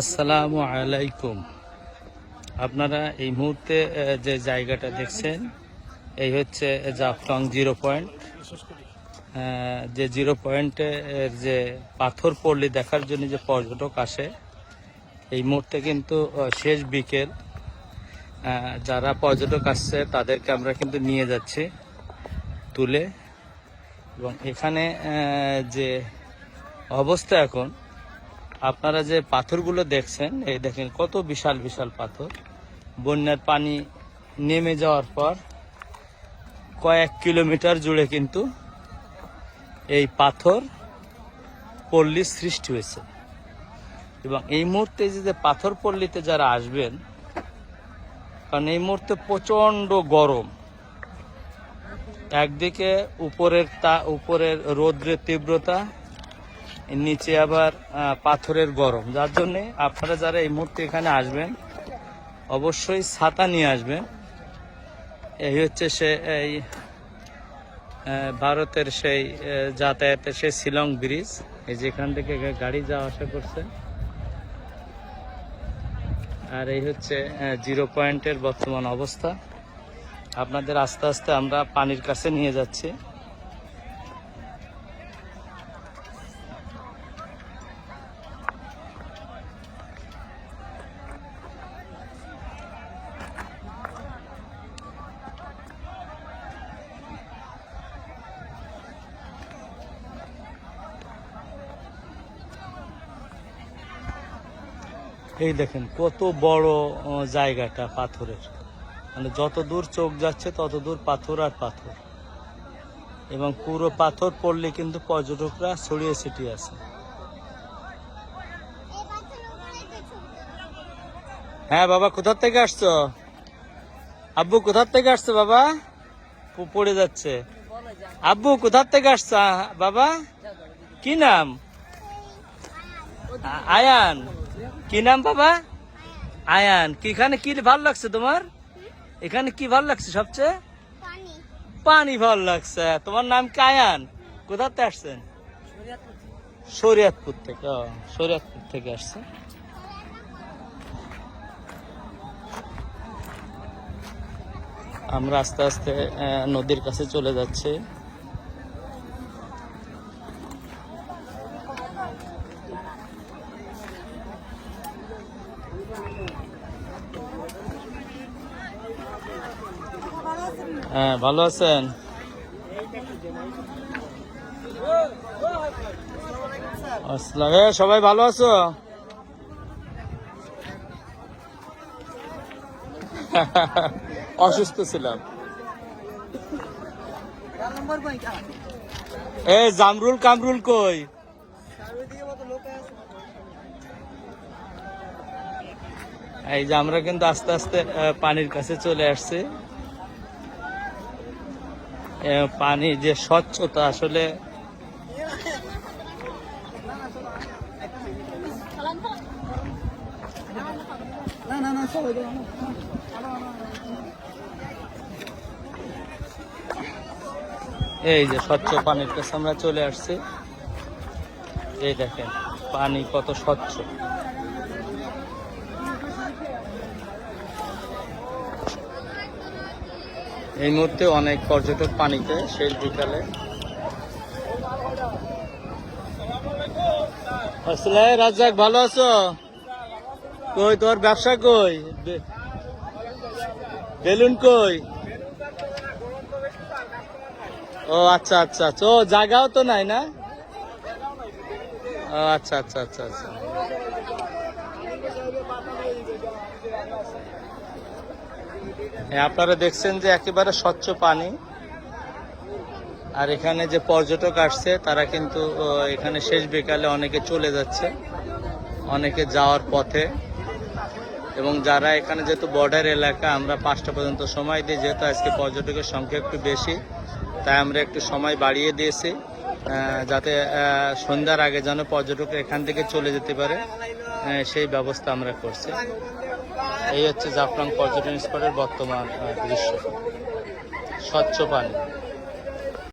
আসসালামু আলাইকুম। আপনারা এই মুহূর্তে যে জায়গাটা দেখছেন, এই হচ্ছে জাফলং জিরো পয়েন্ট। যে জিরো পয়েন্টের যে পাথর পল্লী দেখার জন্য যে পর্যটক আসে, এই মুহূর্তে কিন্তু শেষ বিকেল। যারা পর্যটক আসছে, তাদেরকে আমরা কিন্তু নিয়ে যাচ্ছি তুলে। এবং এখানে যে অবস্থা এখন আপনারা যে পাথরগুলো দেখছেন, এই দেখেন কত বিশাল বিশাল পাথর। বন্যার পানি নেমে যাওয়ার পর কয়েক কিলোমিটার জুড়ে কিন্তু এই পাথর পল্লীর সৃষ্টি হয়েছে। এবং এই মুহূর্তে যে পাথর পল্লীতে যারা আসবেন, কারণ এই মুহূর্তে প্রচণ্ড গরম। একদিকে উপরের তা, উপরের রৌদ্রের তীব্রতা নিচে আবার পাথরের গরম। যার জন্যে আপনারা যারা এই মুহূর্তে এখানে আসবেন, অবশ্যই ছাতা নিয়ে আসবেন। এই হচ্ছে সে, এই ভারতের সেই যাতায়াতের সেই শিলং ব্রিজ। এই যেখান থেকে গাড়ি যাওয়া আসা করছে। আর এই হচ্ছে জিরো পয়েন্টের বর্তমান অবস্থা। আপনাদের আস্তে আস্তে আমরা পানির কাছে নিয়ে যাচ্ছি। এই দেখেন, কত বড় জায়গাটা পাথরের। মানে যত দূর চোখ যাচ্ছে, তত দূর পাথর আর পাথর। এবং পুরো পাথর পড়লে কিন্তু পর্যটকরা ছড়িয়ে ছিটিয়ে আছে। হ্যাঁ বাবা, কোথার থেকে আসছো? আব্বু, কোথার থেকে আসছো, বাবা? পড়ে যাচ্ছে। আব্বু, কোথার থেকে আসছো বাবা? কি নাম? আয়ান। কি নাম বাবা? আয়ান। এখানে কি ভালো লাগছে তোমার? এখানে কি ভালো লাগছে সবচেয়ে? পানি। ভালো লাগছে। তোমার নাম কি আয়ান? কোথাতে আসছেন? শরিয়াতপুর থেকে। শরিয়াতপুর থেকে আসছে আমরা আস্তে আস্তে নদীর কাছে চলে যাচ্ছি। হ্যাঁ ভালো আছেন? সবাই ভালো আছো? অসুস্থ ছিলাম। এ, জামরুল কামরুল কই? এই যে আমরা কিন্তু আস্তে আস্তে পানির কাছে চলে আসছি। পানি যে স্বচ্ছতা আসলে এই যে স্বচ্ছ পানির কাছে আমরা চলে আসছি। এই দেখেন, পানি কত স্বচ্ছ। এই মুহূর্তে অনেক পর্যটক পানিতে শেষ বিকালে। রাজ্জাক, ভালো আছো? কই, তোর ব্যবসা কই? বেলুন কই? ও আচ্ছা আচ্ছা আচ্ছা। ও, জায়গাও তো নাই না? আচ্ছা আচ্ছা আচ্ছা আচ্ছা। আপনারা দেখছেন যে একেবারে স্বচ্ছ পানি। আর এখানে যে পর্যটক আসছে, তারা কিন্তু এখানে শেষ বিকালে অনেকে চলে যাচ্ছে, অনেকে যাওয়ার পথে। এবং যারা এখানে যেহেতু বর্ডার এলাকা, আমরা পাঁচটা পর্যন্ত সময় দিই, যেহেতু আজকে পর্যটকের সংখ্যা একটু বেশি, তাই আমরা একটু সময় বাড়িয়ে দিয়েছি যাতে সন্ধ্যার আগে যেন পর্যটক এখান থেকে চলে যেতে পারে সেই ব্যবস্থা আমরা করছি। এই হচ্ছে জাফরান পর্যটন স্পটের বর্তমান দৃশ্য। স্বচ্ছ পানি।